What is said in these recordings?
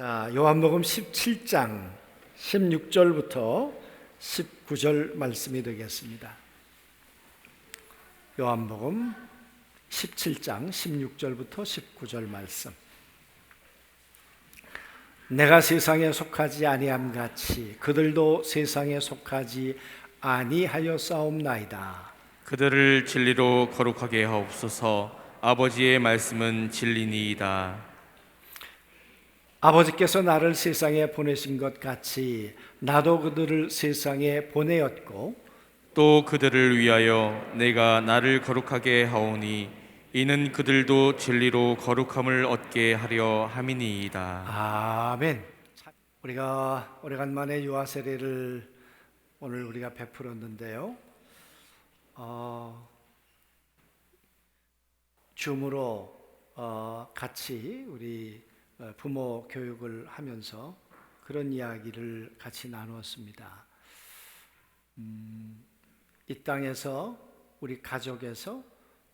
자, 요한복음 17장 16절부터 19절 말씀이 되겠습니다. 요한복음 17장 16절부터 19절 말씀. 내가 세상에 속하지 아니함 같이 그들도 세상에 속하지 아니하여 싸움나이다. 그들을 진리로 거룩하게 하옵소서. 아버지의 말씀은 진리니이다. 아버지께서 나를 세상에 보내신 것 같이 나도 그들을 세상에 보내었고 또 그들을 위하여 내가 나를 거룩하게 하오니 이는 그들도 진리로 거룩함을 얻게 하려 함이니이다. 아멘. 우리가 오래간만에 유아 세례를 오늘 우리가 베풀었는데요. 어, 줌으로 어, 같이 우리 어, 부모 교육을 하면서 그런 이야기를 같이 나누었습니다. 음, 이 땅에서 우리 가족에서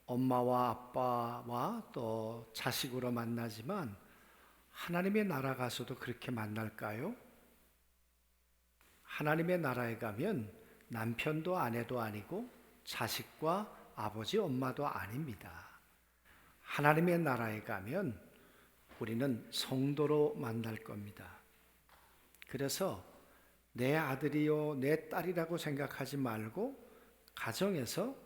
엄마와 아빠와 또 자식으로 만나지만 하나님의 나라 가서도 그렇게 만날까요? 하나님의 나라에 가면 남편도 아내도 아니고 자식과 아버지 엄마도 아닙니다. 하나님의 나라에 가면 우리는 성도로 만날 겁니다. 그래서 내 아들이요, 내 딸이라고 생각하지 말고 가정에서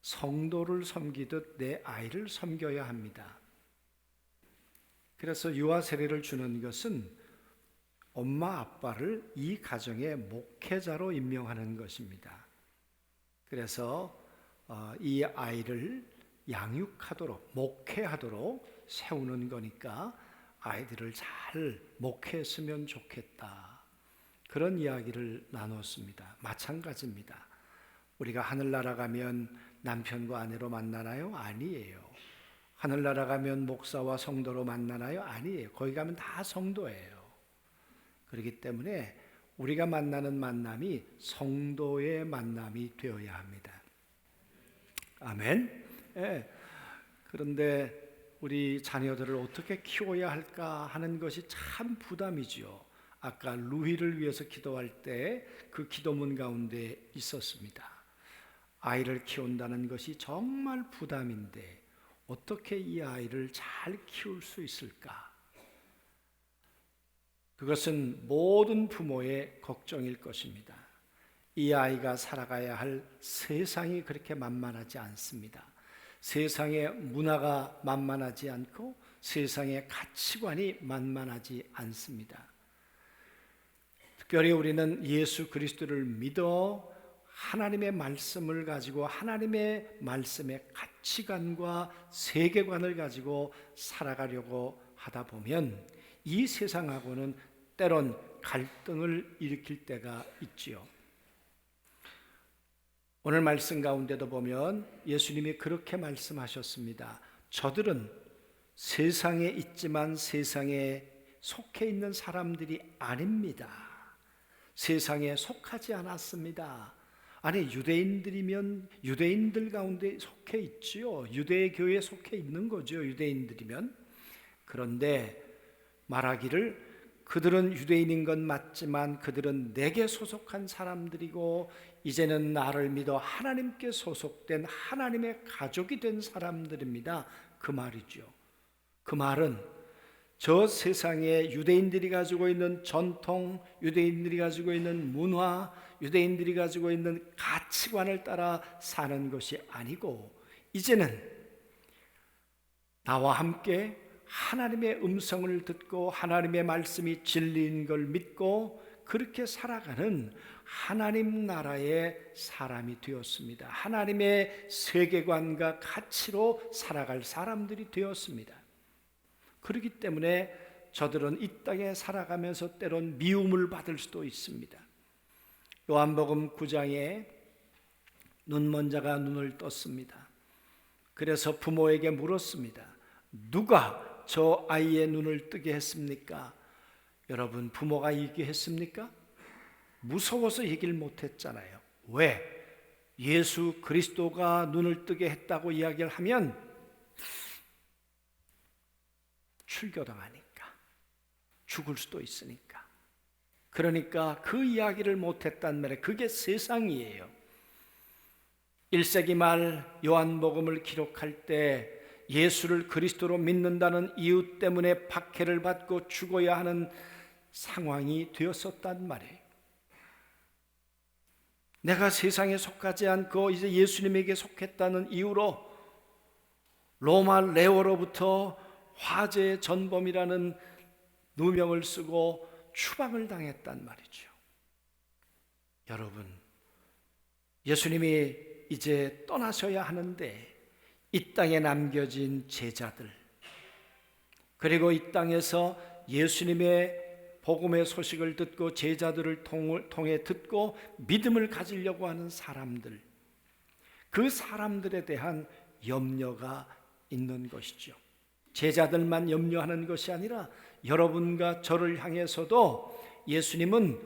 성도를 섬기듯 내 아이를 섬겨야 합니다. 그래서 유아 세례를 주는 것은 엄마 아빠를 이 가정의 목회자로 임명하는 것입니다. 그래서 어, 이 아이를 양육하도록 목회하도록 세우는 거니까 아이들을 잘 목회했으면 좋겠다. 그런 이야기를 나눴습니다. 마찬가지입니다. 우리가 하늘나라 가면 남편과 아내로 만나나요? 아니에요. 하늘나라 가면 목사와 성도로 만나나요? 아니에요. 거기 가면 다 성도예요. 그렇기 때문에 우리가 만나는 만남이 성도의 만남이 되어야 합니다. 아멘. 예. 그런데 우리 자녀들을 어떻게 키워야 할까 하는 것이 참 부담이지요. 아까 루이를 위해서 기도할 때 그 기도문 가운데 있었습니다. 아이를 키운다는 것이 정말 부담인데 어떻게 이 아이를 잘 키울 수 있을까? 그것은 모든 부모의 걱정일 것입니다. 이 아이가 살아가야 할 세상이 그렇게 만만하지 않습니다. 세상의 문화가 만만하지 않고 세상의 가치관이 만만하지 않습니다. 특별히 우리는 예수 그리스도를 믿어 하나님의 말씀을 가지고 하나님의 말씀의 가치관과 세계관을 가지고 살아가려고 하다 보면 이 세상하고는 때론 갈등을 일으킬 때가 있지요. 오늘 말씀 가운데도 보면 예수님이 그렇게 말씀하셨습니다. 저들은 세상에 있지만 세상에 속해 있는 사람들이 아닙니다. 세상에 속하지 않았습니다. 아니 유대인들이면 유대인들 가운데 속해 있지요. 유대 교회에 속해 있는 거죠. 유대인들이면 그런데 말하기를 그들은 유대인인 건 맞지만 그들은 내게 소속한 사람들이고 이제는 나를 믿어 하나님께 소속된 하나님의 가족이 된 사람들입니다. 그 말이죠. 그 말은 저 세상에 유대인들이 가지고 있는 전통, 유대인들이 가지고 있는 문화, 유대인들이 가지고 있는 가치관을 따라 사는 것이 아니고 이제는 나와 함께 하나님의 음성을 듣고 하나님의 말씀이 진리인 걸 믿고 그렇게 살아가는 하나님 나라의 사람이 되었습니다. 하나님의 세계관과 가치로 살아갈 사람들이 되었습니다. 그렇기 때문에 저들은 이 땅에 살아가면서 때론 미움을 받을 수도 있습니다. 요한복음 9장에 눈먼 자가 눈을 떴습니다. 그래서 부모에게 물었습니다. 누가 저 아이의 눈을 뜨게 했습니까? 여러분 부모가 얘기했습니까? 무서워서 얘기를 못 했잖아요. 왜? 예수 그리스도가 눈을 뜨게 했다고 이야기를 하면 출교당하니까 죽을 수도 있으니까. 그러니까 그 이야기를 못 했단 말이에요. 그게 세상이에요. 1세기 말 요한복음을 기록할 때 예수를 그리스도로 믿는다는 이유 때문에 박해를 받고 죽어야 하는 상황이 되었었단 말이에요. 내가 세상에 속하지 않고 이제 예수님에게 속했다는 이유로 로마 레오로부터 화재의 전범이라는 누명을 쓰고 추방을 당했단 말이죠. 여러분, 예수님이 이제 떠나셔야 하는데 이 땅에 남겨진 제자들 그리고 이 땅에서 예수님의 복음의 소식을 듣고 제자들을 통- 통해 듣고 믿음을 가지려고 하는 사람들 그 사람들에 대한 염려가 있는 것이죠. 제자들만 염려하는 것이 아니라 여러분과 저를 향해서도 예수님은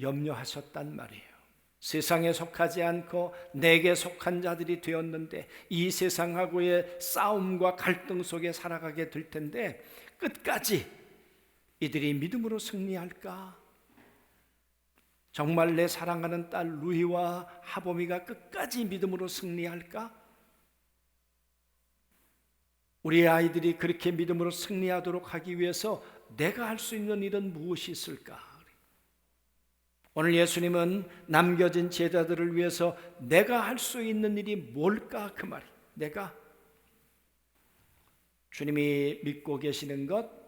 염려하셨단 말이에요. 세상에 속하지 않고 내게 속한 자들이 되었는데 이 세상하고의 싸움과 갈등 속에 살아가게 될 텐데 끝까지 이들이 믿음으로 승리할까? 정말 내 사랑하는 딸 루이와 하범이가 끝까지 믿음으로 승리할까? 우리 아이들이 그렇게 믿음으로 승리하도록 하기 위해서 내가 할 수 있는 일은 무엇이 있을까? 오늘 예수님은 남겨진 제자들을 위해서 내가 할 수 있는 일이 뭘까 그 말이. 내가 주님이 믿고 계시는 것,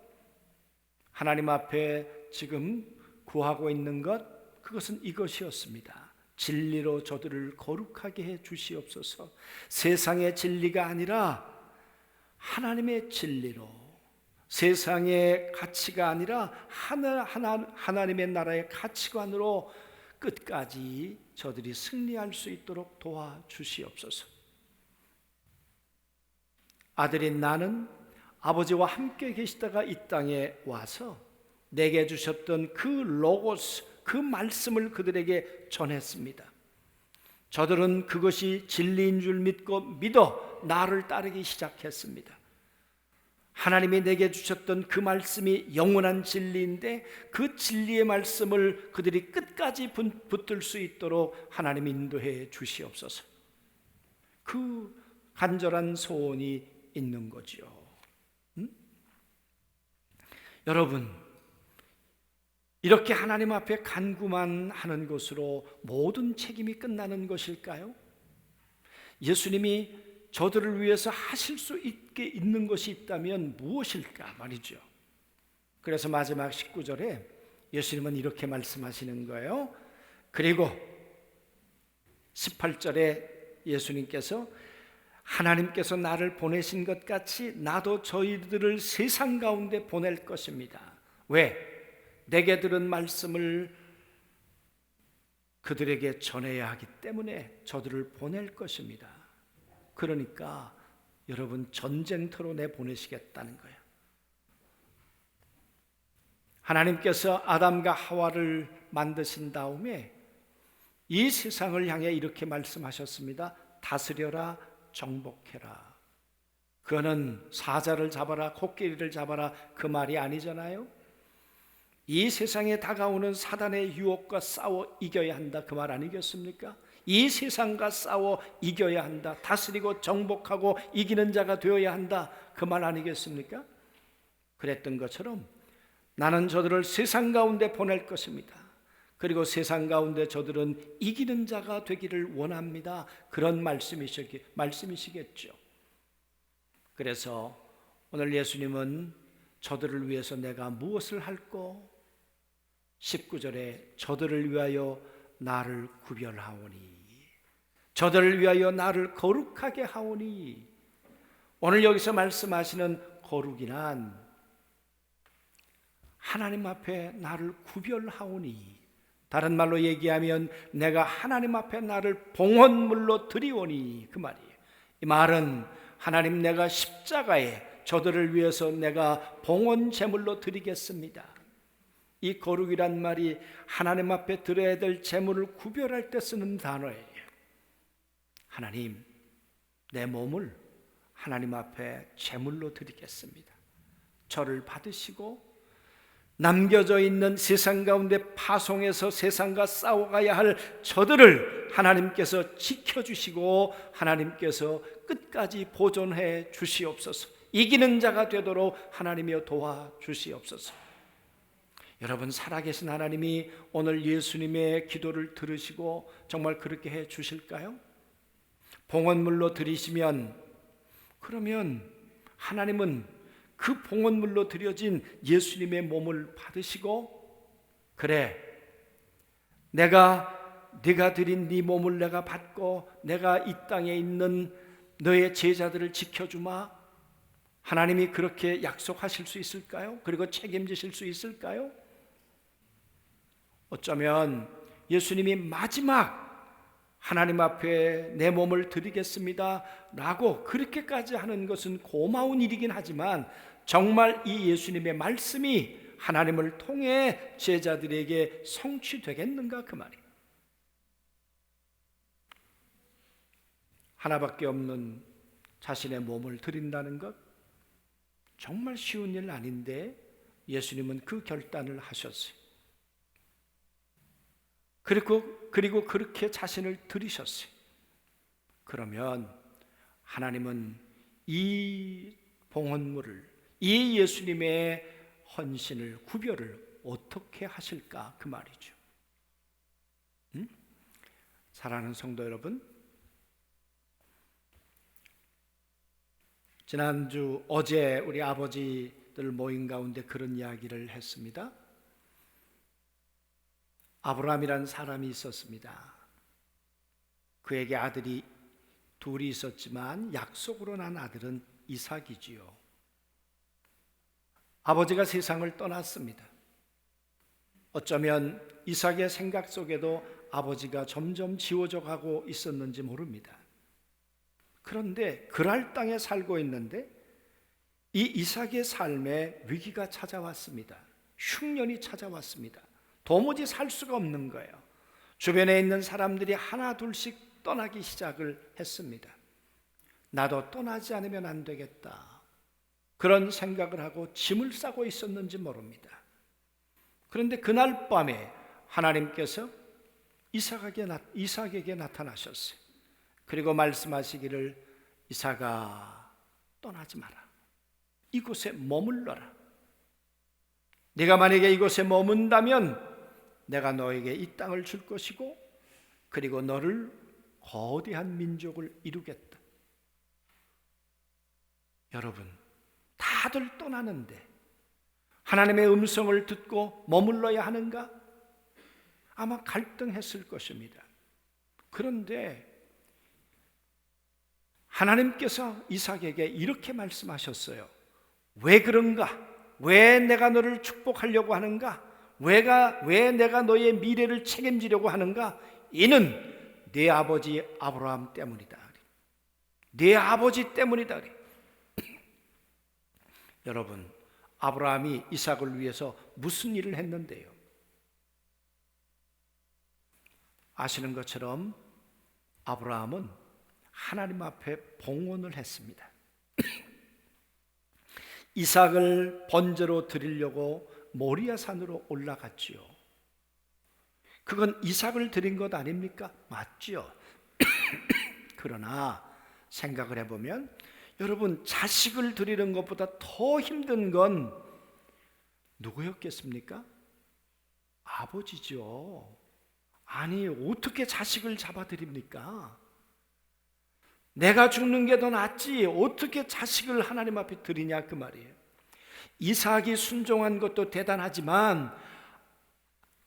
하나님 앞에 지금 구하고 있는 것, 그것은 이것이었습니다. 진리로 저들을 거룩하게 해 주시옵소서. 세상의 진리가 아니라 하나님의 진리로 세상의 가치가 아니라 하나, 하나, 하나님의 나라의 가치관으로 끝까지 저들이 승리할 수 있도록 도와주시옵소서. 아들인 나는 아버지와 함께 계시다가 이 땅에 와서 내게 주셨던 그 로고스, 그 말씀을 그들에게 전했습니다. 저들은 그것이 진리인 줄 믿고 믿어 나를 따르기 시작했습니다. 하나님이 내게 주셨던 그 말씀이 영원한 진리인데 그 진리의 말씀을 그들이 끝까지 분- 붙들 수 있도록 하나님 인도해 주시옵소서. 그 간절한 소원이 있는 거지요. 음? 여러분, 이렇게 하나님 앞에 간구만 하는 것으로 모든 책임이 끝나는 것일까요? 예수님이 저들을 위해서 하실 수 있게 있는 것이 있다면 무엇일까 말이죠. 그래서 마지막 19절에 예수님은 이렇게 말씀하시는 거예요. 그리고 18절에 예수님께서 하나님께서 나를 보내신 것 같이 나도 저희들을 세상 가운데 보낼 것입니다. 왜? 내게 들은 말씀을 그들에게 전해야 하기 때문에 저들을 보낼 것입니다. 그러니까 여러분 전쟁터로 내 보내시겠다는 거예요. 하나님께서 아담과 하와를 만드신 다음에 이 세상을 향해 이렇게 말씀하셨습니다. 다스려라, 정복해라. 그거는 사자를 잡아라, 코끼리를 잡아라 그 말이 아니잖아요. 이 세상에 다가오는 사단의 유혹과 싸워 이겨야 한다 그 말 아니겠습니까? 이 세상과 싸워 이겨야 한다. 다스리고 정복하고 이기는 자가 되어야 한다. 그 말 아니겠습니까? 그랬던 것처럼 나는 저들을 세상 가운데 보낼 것입니다. 그리고 세상 가운데 저들은 이기는 자가 되기를 원합니다. 그런 말씀이시기, 말씀이시겠죠. 그래서 오늘 예수님은 저들을 위해서 내가 무엇을 할꼬? 19절에 저들을 위하여 나를 구별하오니 저들을 위하여 나를 거룩하게 하오니 오늘 여기서 말씀하시는 거룩이란 하나님 앞에 나를 구별하오니 다른 말로 얘기하면 내가 하나님 앞에 나를 봉헌물로 드리오니 그 말이에요. 이 말은 하나님 내가 십자가에 저들을 위해서 내가 봉헌 제물로 드리겠습니다. 이 거룩이란 말이 하나님 앞에 드려야 될 제물을 구별할 때 쓰는 단어예요. 하나님, 내 몸을 하나님 앞에 제물로 드리겠습니다. 저를 받으시고 남겨져 있는 세상 가운데 파송해서 세상과 싸워가야 할 저들을 하나님께서 지켜주시고 하나님께서 끝까지 보존해 주시옵소서. 이기는 자가 되도록 하나님이여 도와 주시옵소서. 여러분 살아계신 하나님이 오늘 예수님의 기도를 들으시고 정말 그렇게 해 주실까요? 봉헌물로 드리시면 그러면 하나님은 그 봉헌물로 드려진 예수님의 몸을 받으시고 그래 내가 네가 드린 네 몸을 내가 받고 내가 이 땅에 있는 너의 제자들을 지켜주마 하나님이 그렇게 약속하실 수 있을까요? 그리고 책임지실 수 있을까요? 어쩌면 예수님이 마지막 하나님 앞에 내 몸을 드리겠습니다. 라고 그렇게까지 하는 것은 고마운 일이긴 하지만 정말 이 예수님의 말씀이 하나님을 통해 제자들에게 성취되겠는가 그 말이에요. 하나밖에 없는 자신의 몸을 드린다는 것 정말 쉬운 일 아닌데 예수님은 그 결단을 하셨어요. 그리고 그리고 그렇게 자신을 들이셨어요. 그러면 하나님은 이 봉헌물을 이 예수님의 헌신을 구별을 어떻게 하실까 그 말이죠. 음? 사랑하는 성도 여러분, 지난주 어제 우리 아버지들 모임 가운데 그런 이야기를 했습니다. 아브라함이라는 사람이 있었습니다. 그에게 아들이 둘이 있었지만 약속으로 난 아들은 이삭이지요. 아버지가 세상을 떠났습니다. 어쩌면 이삭의 생각 속에도 아버지가 점점 지워져 가고 있었는지 모릅니다. 그런데 그랄 땅에 살고 있는데 이 이삭의 삶에 위기가 찾아왔습니다. 흉년이 찾아왔습니다. 도무지 살 수가 없는 거예요. 주변에 있는 사람들이 하나 둘씩 떠나기 시작을 했습니다. 나도 떠나지 않으면 안 되겠다. 그런 생각을 하고 짐을 싸고 있었는지 모릅니다. 그런데 그날 밤에 하나님께서 이삭에게, 나, 이삭에게 나타나셨어요. 그리고 말씀하시기를 이삭아 떠나지 마라. 이곳에 머물러라. 네가 만약에 이곳에 머문다면 내가 너에게 이 땅을 줄 것이고 그리고 너를 거대한 민족을 이루겠다. 여러분, 다들 떠나는데 하나님의 음성을 듣고 머물러야 하는가? 아마 갈등했을 것입니다. 그런데 하나님께서 이삭에게 이렇게 말씀하셨어요. 왜 그런가? 왜 내가 너를 축복하려고 하는가? 왜가 왜 내가 너의 미래를 책임지려고 하는가? 이는 네 아버지 아브라함 때문이다. 네 아버지 때문이다. 여러분, 아브라함이 이삭을 위해서 무슨 일을 했는데요? 아시는 것처럼 아브라함은 하나님 앞에 봉헌을 했습니다. 이삭을 번제로 드리려고 모리아 산으로 올라갔지요. 그건 이삭을 드린 것 아닙니까? 맞지요. 그러나 생각을 해보면 여러분 자식을 드리는 것보다 더 힘든 건 누구였겠습니까? 아버지죠. 아니 어떻게 자식을 잡아드립니까? 내가 죽는 게 더 낫지 어떻게 자식을 하나님 앞에 드리냐 그 말이에요. 이삭이 순종한 것도 대단하지만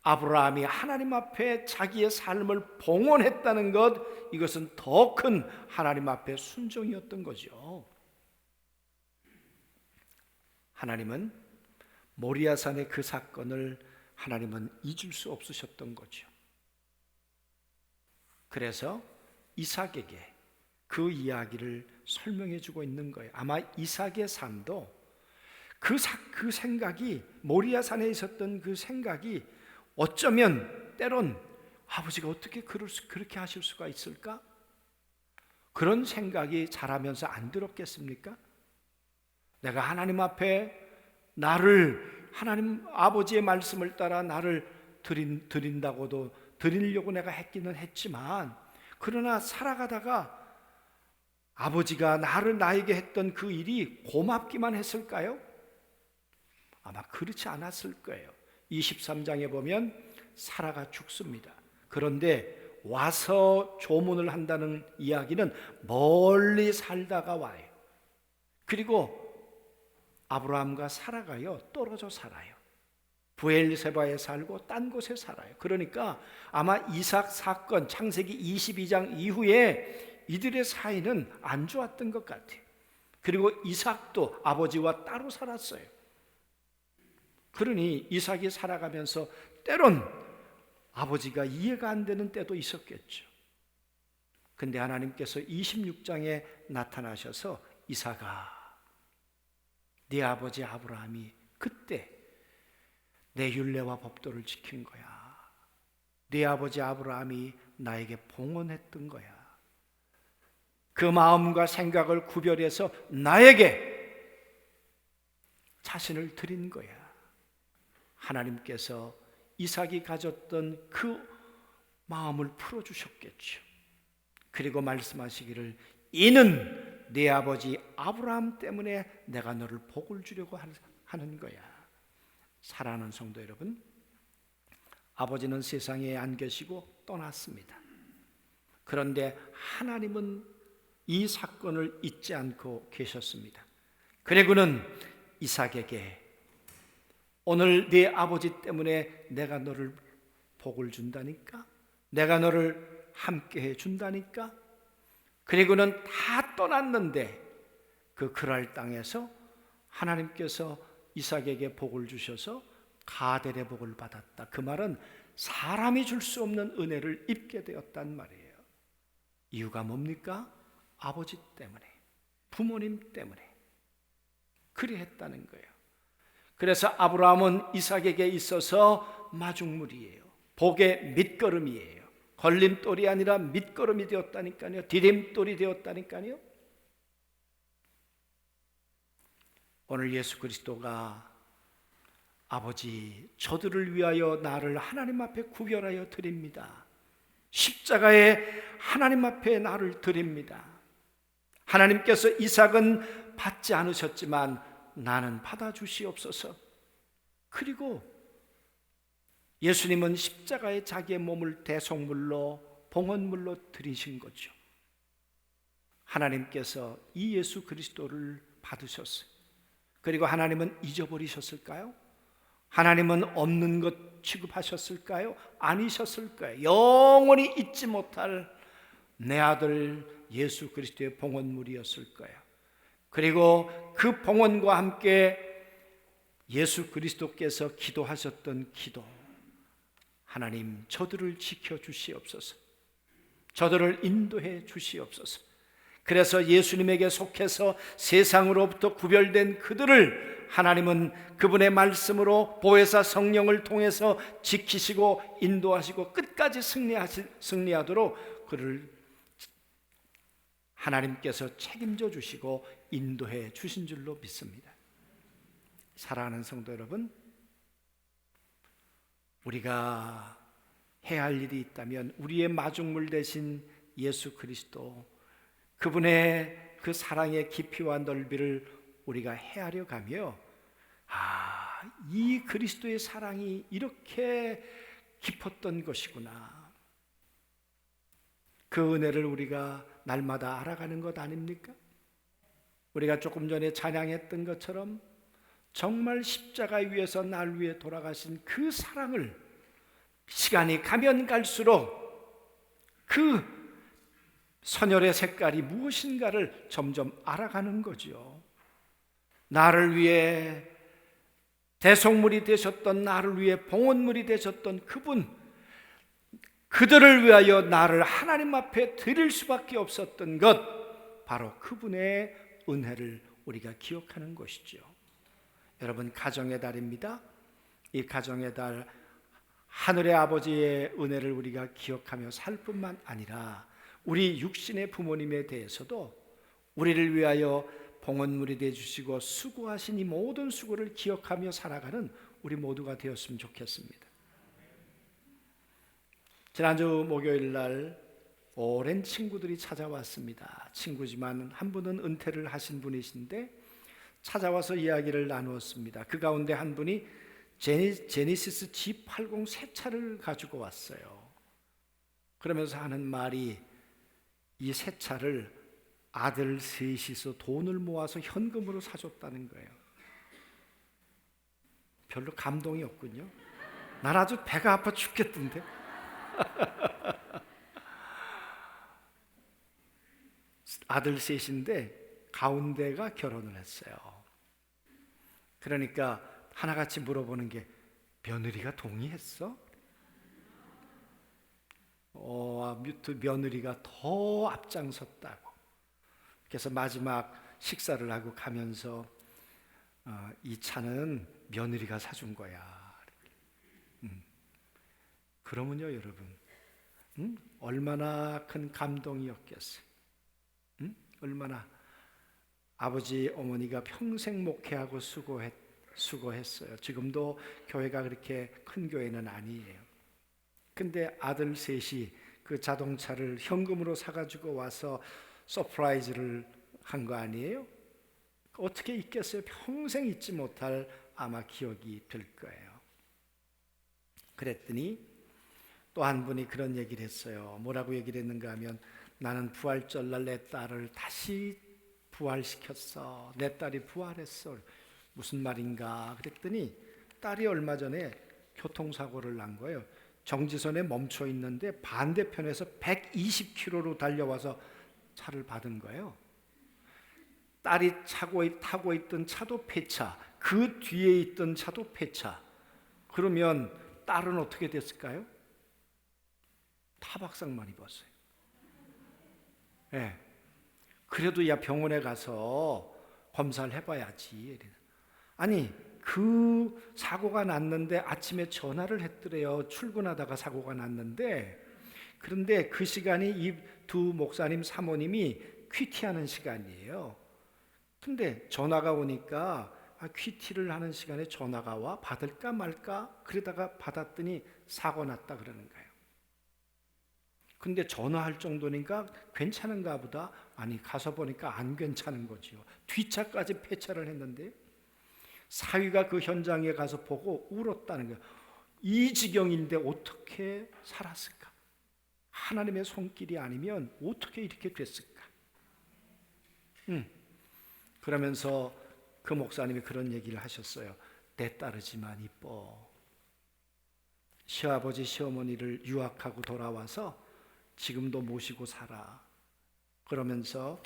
아브라함이 하나님 앞에 자기의 삶을 봉헌했다는 것 이것은 더 큰 하나님 앞에 순종이었던 거죠. 하나님은 모리아산의 그 사건을 하나님은 잊을 수 없으셨던 거죠. 그래서 이삭에게 그 이야기를 설명해 주고 있는 거예요. 아마 이삭의 삶도 그, 사, 그 생각이 모리아산에 있었던 그 생각이 어쩌면 때론 아버지가 어떻게 그럴 수, 그렇게 하실 수가 있을까? 그런 생각이 자라면서 안 들었겠습니까? 내가 하나님 앞에 나를 하나님 아버지의 말씀을 따라 나를 드린, 드린다고도 드리려고 내가 했기는 했지만 그러나 살아가다가 아버지가 나를 나에게 했던 그 일이 고맙기만 했을까요? 아마 그렇지 않았을 거예요. 23장에 보면 사라가 죽습니다. 그런데 와서 조문을 한다는 이야기는 멀리 살다가 와요. 그리고 아브라함과 사라가요 떨어져 살아요. 부엘세바에 살고 딴 곳에 살아요. 그러니까 아마 이삭 사건 창세기 22장 이후에 이들의 사이는 안 좋았던 것 같아요. 그리고 이삭도 아버지와 따로 살았어요. 그러니 이삭이 살아가면서 때론 아버지가 이해가 안 되는 때도 있었겠죠. 근데 하나님께서 26장에 나타나셔서 이삭아 네 아버지 아브라함이 그때 내 율례와 법도를 지킨 거야. 네 아버지 아브라함이 나에게 봉헌했던 거야. 그 마음과 생각을 구별해서 나에게 자신을 드린 거야. 하나님께서 이삭이 가졌던 그 마음을 풀어 주셨겠죠. 그리고 말씀하시기를 이는 네 아버지 아브라함 때문에 내가 너를 복을 주려고 하는 거야. 사랑하는 성도 여러분, 아버지는 세상에 안 계시고 떠났습니다. 그런데 하나님은 이 사건을 잊지 않고 계셨습니다. 그리고는 이삭에게 오늘 네 아버지 때문에 내가 너를 복을 준다니까? 내가 너를 함께 해 준다니까? 그리고는 다 떠났는데 그 그랄 땅에서 하나님께서 이삭에게 복을 주셔서 가델의 복을 받았다. 그 말은 사람이 줄 수 없는 은혜를 입게 되었단 말이에요. 이유가 뭡니까? 아버지 때문에, 부모님 때문에 그리 했다는 거예요. 그래서 아브라함은 이삭에게 있어서 마중물이에요. 복의 밑거름이에요. 걸림돌이 아니라 밑거름이 되었다니까요. 디딤돌이 되었다니까요. 오늘 예수 그리스도가 아버지 저들을 위하여 나를 하나님 앞에 구별하여 드립니다. 십자가에 하나님 앞에 나를 드립니다. 하나님께서 이삭은 받지 않으셨지만 나는 받아 주시옵소서. 그리고 예수님은 십자가에 자기의 몸을 대속물로 봉헌물로 드리신 거죠. 하나님께서 이 예수 그리스도를 받으셨어요. 그리고 하나님은 잊어버리셨을까요? 하나님은 없는 것 취급하셨을까요? 아니셨을까요? 영원히 잊지 못할 내 아들 예수 그리스도의 봉헌물이었을 거예요. 그리고 그 봉헌과 함께 예수 그리스도께서 기도하셨던 기도. 하나님, 저들을 지켜 주시옵소서. 저들을 인도해 주시옵소서. 그래서 예수님에게 속해서 세상으로부터 구별된 그들을 하나님은 그분의 말씀으로 보혜사 성령을 통해서 지키시고 인도하시고 끝까지 승리하시, 승리하도록 그를 하나님께서 책임져 주시고 인도해 주신 줄로 믿습니다. 사랑하는 성도 여러분, 우리가 해야 할 일이 있다면 우리의 마중물 대신 예수 그리스도 그분의 그 사랑의 깊이와 넓이를 우리가 헤아려 가며 아, 이 그리스도의 사랑이 이렇게 깊었던 것이구나. 그 은혜를 우리가 날마다 알아가는 것 아닙니까? 우리가 조금 전에 찬양했던 것처럼 정말 십자가 위에서 날 위해 돌아가신 그 사랑을 시간이 가면 갈수록 그 선열의 색깔이 무엇인가를 점점 알아가는 거죠. 나를 위해 대속물이 되셨던 나를 위해 봉헌물이 되셨던 그분 그들을 위하여 나를 하나님 앞에 드릴 수밖에 없었던 것 바로 그분의 은혜를 우리가 기억하는 것이죠. 여러분 가정의 달입니다. 이 가정의 달 하늘의 아버지의 은혜를 우리가 기억하며 살 뿐만 아니라 우리 육신의 부모님에 대해서도 우리를 위하여 봉헌물이 되어 주시고 수고하신 이 모든 수고를 기억하며 살아가는 우리 모두가 되었으면 좋겠습니다. 지난주 목요일 날 오랜 친구들이 찾아왔습니다. 친구지만 한 분은 은퇴를 하신 분이신데 찾아와서 이야기를 나누었습니다. 그 가운데 한 분이 제니, 제니시스 G80 새 차를 가지고 왔어요. 그러면서 하는 말이 이 새 차를 아들 셋이서 돈을 모아서 현금으로 사줬다는 거예요. 별로 감동이 없군요. 난 아주 배가 아파 죽겠던데. 아들 셋인데 가운데가 결혼을 했어요. 그러니까 하나같이 물어보는 게 며느리가 동의했어? 어, 며느리가 더 앞장섰다고. 그래서 마지막 식사를 하고 가면서 어, 이 차는 며느리가 사준 거야. 음. 그러면요, 여러분, 음? 얼마나 큰 감동이었겠어요. 음? 얼마나 아버지 어머니가 평생 목회하고 수고했, 수고했어요. 지금도 교회가 그렇게 큰 교회는 아니에요. 근데 아들 셋이 그 자동차를 현금으로 사가지고 와서 서프라이즈를 한 거 아니에요? 어떻게 잊겠어요? 평생 잊지 못할 아마 기억이 될 거예요. 그랬더니 또 한 분이 그런 얘기를 했어요. 뭐라고 얘기를 했는가 하면 나는 부활절날 내 딸을 다시 부활시켰어. 내 딸이 부활했어. 무슨 말인가? 그랬더니 딸이 얼마 전에 교통사고를 난 거예요. 정지선에 멈춰 있는데 반대편에서 120km로 달려와서 차를 받은 거예요. 딸이 차고 타고 있던 차도 폐차, 그 뒤에 있던 차도 폐차. 그러면 딸은 어떻게 됐을까요? 타박상만 입었어요. 예. 네. 그래도 야 병원에 가서 검사를 해봐야지. 아니 그 사고가 났는데 아침에 전화를 했더래요. 출근하다가 사고가 났는데 그런데 그 시간이 이 두 목사님 사모님이 퀴티하는 시간이에요. 근데 전화가 오니까 아, 퀴티를 하는 시간에 전화가 와 받을까 말까 그러다가 받았더니 사고 났다 그러는 거예요. 근데 전화할 정도니까 괜찮은가 보다. 아니 가서 보니까 안 괜찮은 거지요. 뒷차까지 폐차를 했는데 사위가 그 현장에 가서 보고 울었다는 거예요. 이 지경인데 어떻게 살았을까? 하나님의 손길이 아니면 어떻게 이렇게 됐을까? 음. 그러면서 그 목사님이 그런 얘기를 하셨어요. 내 딸이지만 이뻐. 시아버지 시어머니를 유학하고 돌아와서 지금도 모시고 살아. 그러면서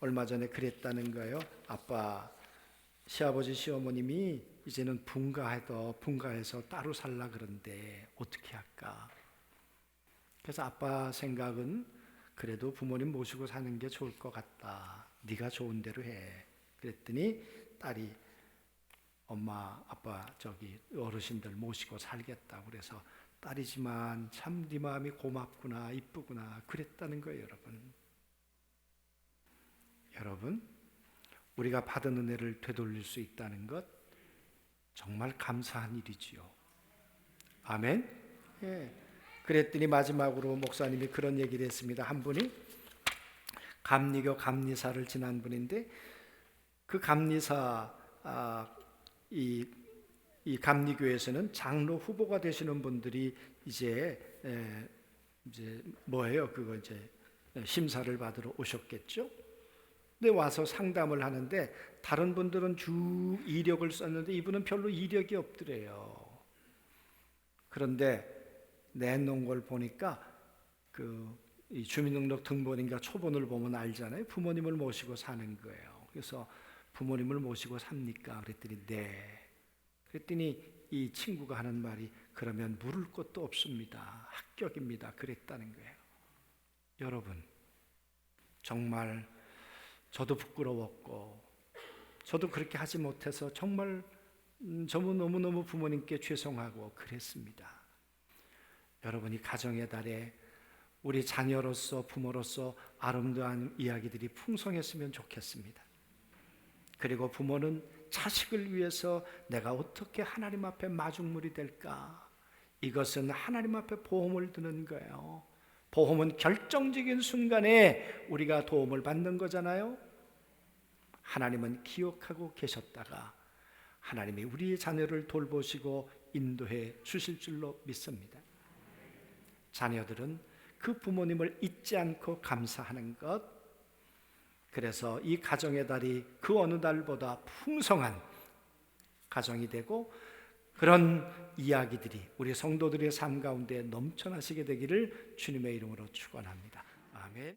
얼마 전에 그랬다는 거예요. 아빠, 시아버지 시어머님이 이제는 분가해도 분가해서 따로 살라 그런데 어떻게 할까? 그래서 아빠 생각은 그래도 부모님 모시고 사는 게 좋을 것 같다. 네가 좋은 대로 해. 그랬더니 딸이 엄마 아빠 저기 어르신들 모시고 살겠다고 그래서 딸이지만 참 네 마음이 고맙구나 이쁘구나 그랬다는 거예요 여러분. 여러분 우리가 받은 은혜를 되돌릴 수 있다는 것 정말 감사한 일이지요. 아멘. 예. 그랬더니 마지막으로 목사님이 그런 얘기를 했습니다. 한 분이 감리교 감리사를 지난 분인데 그 감리사 아, 이, 이 감리교에서는 장로 후보가 되시는 분들이 이제 에, 이제 뭐예요? 그거 이제 심사를 받으러 오셨겠죠. 근데 와서 상담을 하는데 다른 분들은 쭉 이력을 썼는데 이분은 별로 이력이 없더래요. 그런데 내놓은 걸 보니까 그 주민등록 등본인가 초본을 보면 알잖아요. 부모님을 모시고 사는 거예요. 그래서 부모님을 모시고 삽니까? 그랬더니 네. 그랬더니 이 친구가 하는 말이 그러면 물을 것도 없습니다. 합격입니다. 그랬다는 거예요. 여러분, 정말 저도 부끄러웠고, 저도 그렇게 하지 못해서 정말 음, 저는 너무너무 부모님께 죄송하고 그랬습니다. 여러분이 가정의 달에 우리 자녀로서 부모로서 아름다운 이야기들이 풍성했으면 좋겠습니다. 그리고 부모는 자식을 위해서 내가 어떻게 하나님 앞에 마중물이 될까? 이것은 하나님 앞에 보험을 드는 거예요. 보험은 결정적인 순간에 우리가 도움을 받는 거잖아요. 하나님은 기억하고 계셨다가 하나님이 우리 자녀를 돌보시고 인도해 주실 줄로 믿습니다. 자녀들은 그 부모님을 잊지 않고 감사하는 것. 그래서 이 가정의 달이 그 어느 달보다 풍성한 가정이 되고 그런 이야기들이 우리 성도들의 삶 가운데 넘쳐나시게 되기를 주님의 이름으로 축원합니다. 아멘.